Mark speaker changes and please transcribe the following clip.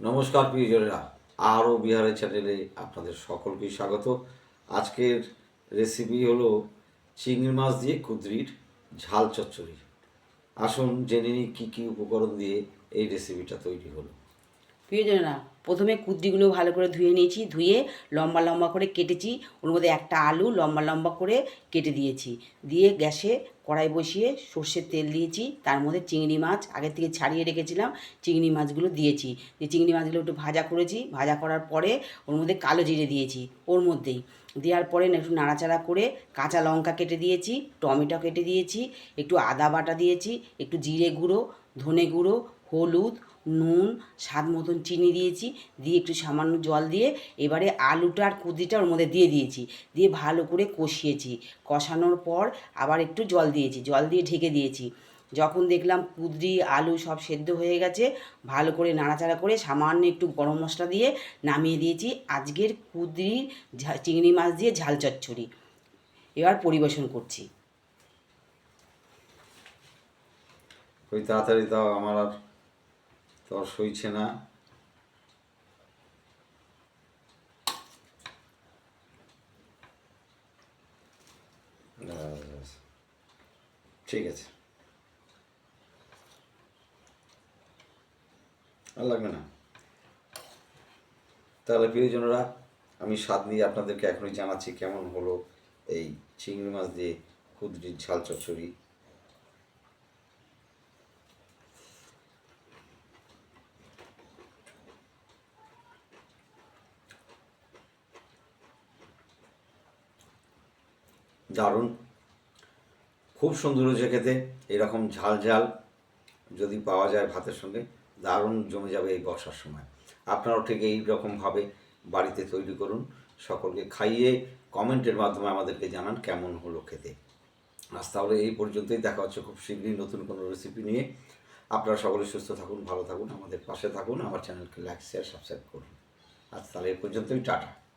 Speaker 1: নমস্কার, প্রিয়জনেরা। আরও বিহারের চ্যানেলে আপনাদের সকলকেই স্বাগত। আজকের রেসিপি হলো চিংড়ি মাছ দিয়ে কুদরির ঝাল চচ্চড়ি। আসুন জেনে নিই কী কী উপকরণ দিয়ে এই রেসিপিটা তৈরি হলো।
Speaker 2: প্রিয়জনেরা, প্রথমে কুদ্রিগুলো ভালো করে ধুয়ে নিয়েছি, ধুয়ে লম্বা লম্বা করে কেটেছি। ওর মধ্যে একটা আলু লম্বা লম্বা করে কেটে দিয়েছি। দিয়ে গ্যাসে কড়াই বসিয়ে সর্ষের তেল দিয়েছি, তার মধ্যে চিংড়ি মাছ, আগের থেকে ছাড়িয়ে রেখেছিলাম, চিংড়ি মাছগুলো দিয়েছি। দিয়ে চিংড়ি মাছগুলো একটু ভাজা করেছি, ভাজা করার পরে ওর মধ্যে কালো জিরে দিয়েছি, ওর মধ্যেই। দেওয়ার পরে একটু নাড়াচাড়া করে কাঁচা লঙ্কা কেটে দিয়েছি, টমেটো কেটে দিয়েছি, একটু আদা বাটা দিয়েছি, একটু জিরে গুঁড়ো, ধনে গুঁড়ো হলুদ, নুন, স্বাদ মতন চিনি দিয়েছি, দিয়ে একটু সামান্য জল দিয়ে এবারে আলুটা আর কুদিটা ওর মধ্যে দিয়ে দিয়েছি। দিয়ে ভালো করে কষিয়েছি। কষানোর পর আবার একটু জল দিয়েছি। জল দিয়ে ঢেকে দিয়েছি। যখন দেখলাম কুদরি, আলু সব সেদ্ধ হয়ে গেছে, ভালো করে নাড়াচাড়া করে সামান্য একটু গরম মশলা দিয়ে নামিয়ে দিয়েছি। আজকের কুদরির চিংড়ি মাছ দিয়ে ঝাল চচ্চড়ি। এবার পরিবেশন করছি।
Speaker 1: ওই তাড়াতাড়ি দাও, আমার আর তর সইছে না। ঠিক আছে। আর লাগবে না। তাহলে প্রিয়জনরা, আমি স্বাদ নিয়ে আপনাদেরকে এখনই জানাচ্ছি কেমন হলো এই চিংড়ি মাছ দিয়ে কুদরির ঝাল চচ্চড়ি। দারুণ। খুব সুন্দর হয়েছে খেতে, এরকম ঝাল ঝাল যদি পাওয়া যায় ভাতের সঙ্গে, দারুণ জমে যাবে এই বর্ষার সময়। আপনারাও ঠিক এই রকমভাবে বাড়িতে তৈরি করুন, সকলকে খাইয়ে কমেন্টের মাধ্যমে আমাদেরকে জানান কেমন হলো খেতে। আজ তাহলে এই পর্যন্তই, দেখা হচ্ছে খুব শীঘ্রই নতুন কোনো রেসিপি নিয়ে। আপনারা সকলে সুস্থ থাকুন, ভালো থাকুন, আমাদের পাশে থাকুন, আমার চ্যানেলকে লাইক শেয়ার সাবস্ক্রাইব করুন। আজ তাহলে এই পর্যন্তই, টাটা।